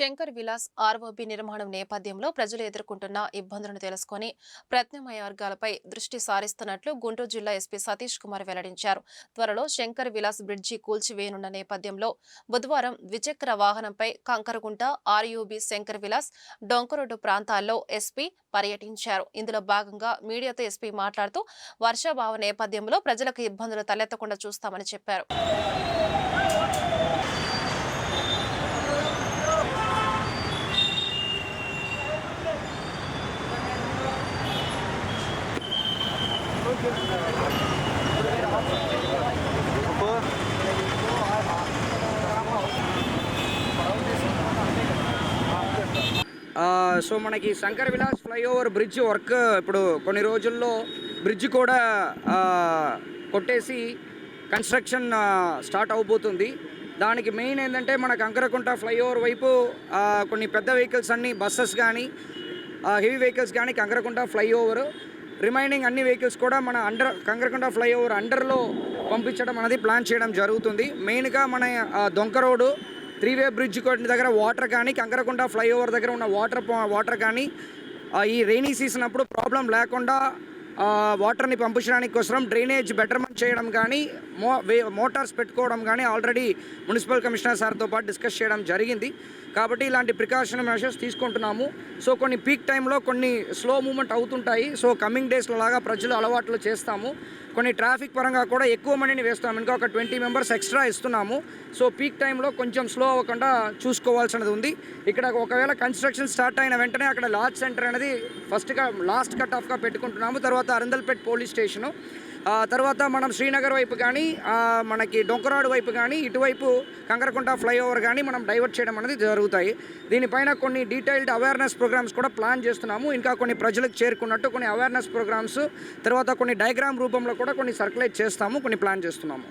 Shankar Vilas ROB నిర్మాణం నేపథ్యంలో ప్రజలు ఎదుర్కొంటున్న ఇబ్బందులను తెలుసుకొని ప్రత్యామ్నాయ వర్గాలపై దృష్టి సారిస్తున్నట్లు గుంటూరు జిల్లా ఎస్పీ సతీష్ కుమార్ వెల్లడించారు. త్వరలో శంకర్ విలాస్ బ్రిడ్జి కూల్చివేయనున్న నేపథ్యంలో బుధవారం ద్విచక్ర వాహనంపై కంకరగుంట ఆర్యూబి శంకర్ విలాస్ డొంకరోడ్డు ప్రాంతాల్లో ఎస్పీ పర్యటించారు. ఇందులో భాగంగా మీడియాతో ఎస్పీ మాట్లాడుతూ వర్షాభావ నేపథ్యంలో ప్రజలకు ఇబ్బందులు తలెత్తకుండా చూస్తామని చెప్పారు. సో మనకి Shankar Vilas flyover bridge work ఇప్పుడు కొన్ని రోజుల్లో బ్రిడ్జ్ కూడా కొట్టేసి కన్స్ట్రక్షన్ స్టార్ట్ అవబోతుంది. దానికి మెయిన్ ఏంటంటే మన కంకరకుంట ఫ్లైఓవర్ వైపు కొన్ని పెద్ద వెహికల్స్ అన్ని బస్సెస్ కానీ హెవీ వెహికల్స్ కానీ కంకరకుంట ఫ్లైఓవర్ రిమైనింగ్ అన్ని వెహికల్స్ కూడా మన అండర్ కంకరకొండ ఫ్లైఓవర్ అండర్లో పంపించడం అనేది ప్లాన్ చేయడం జరుగుతుంది. మెయిన్గా మన దొంక రోడ్డు త్రీ వే బ్రిడ్జ్ దగ్గర వాటర్ కానీ కంకరకొండ ఫ్లైఓవర్ దగ్గర ఉన్న వాటర్ వాటర్ కానీ ఈ రైనీ సీజన్ అప్పుడు ప్రాబ్లం లేకుండా వాటర్ని పంపించడానికి కోసం డ్రైనేజ్ బెటర్ చేయడం కానీ మో వే మోటార్స్ పెట్టుకోవడం కానీ ఆల్రెడీ మున్సిపల్ కమిషనర్ సార్తో పాటు డిస్కస్ చేయడం జరిగింది. కాబట్టి ఇలాంటి ప్రికాషన్ మెషర్స్ తీసుకుంటున్నాము. సో కొన్ని పీక్ టైంలో కొన్ని స్లో మూమెంట్ అవుతుంటాయి. సో కమింగ్ డేస్లో లాగా ప్రజలు అలవాట్లు చేస్తాము. కొన్ని ట్రాఫిక్ పరంగా కూడా ఎక్కువ మనీని వేస్తాము. ఇంకా ఒక ట్వంటీ మెంబర్స్ ఎక్స్ట్రా ఇస్తున్నాము. సో పీక్ టైంలో కొంచెం స్లో అవ్వకుండా చూసుకోవాల్సినది ఉంది. ఇక్కడ ఒకవేళ కన్స్ట్రక్షన్ స్టార్ట్ అయిన వెంటనే అక్కడ లార్జ్ సెంటర్ అనేది ఫస్ట్గా లాస్ట్ కట్ ఆఫ్గా పెట్టుకుంటున్నాము. తర్వాత అరందల్పేట్ పోలీస్ స్టేషను. తర్వాత మనం శ్రీనగర్ వైపు కానీ మనకి డొంకరాడు వైపు కానీ ఇటువైపు కంకరకుంట ఫ్లైఓవర్ కానీ మనం డైవర్ట్ చేయడం అనేది జరుగుతాయి. దీనిపైన కొన్ని డీటెయిల్డ్ అవేర్నెస్ ప్రోగ్రామ్స్ కూడా ప్లాన్ చేస్తున్నాము. ఇంకా కొన్ని ప్రజలకు చేరుకున్నట్టు కొన్ని అవేర్నెస్ ప్రోగ్రామ్స్ తర్వాత కొన్ని డయాగ్రామ్ రూపంలో కూడా కొన్ని సర్క్యులేట్ చేస్తాము కొన్ని ప్లాన్ చేస్తున్నాము.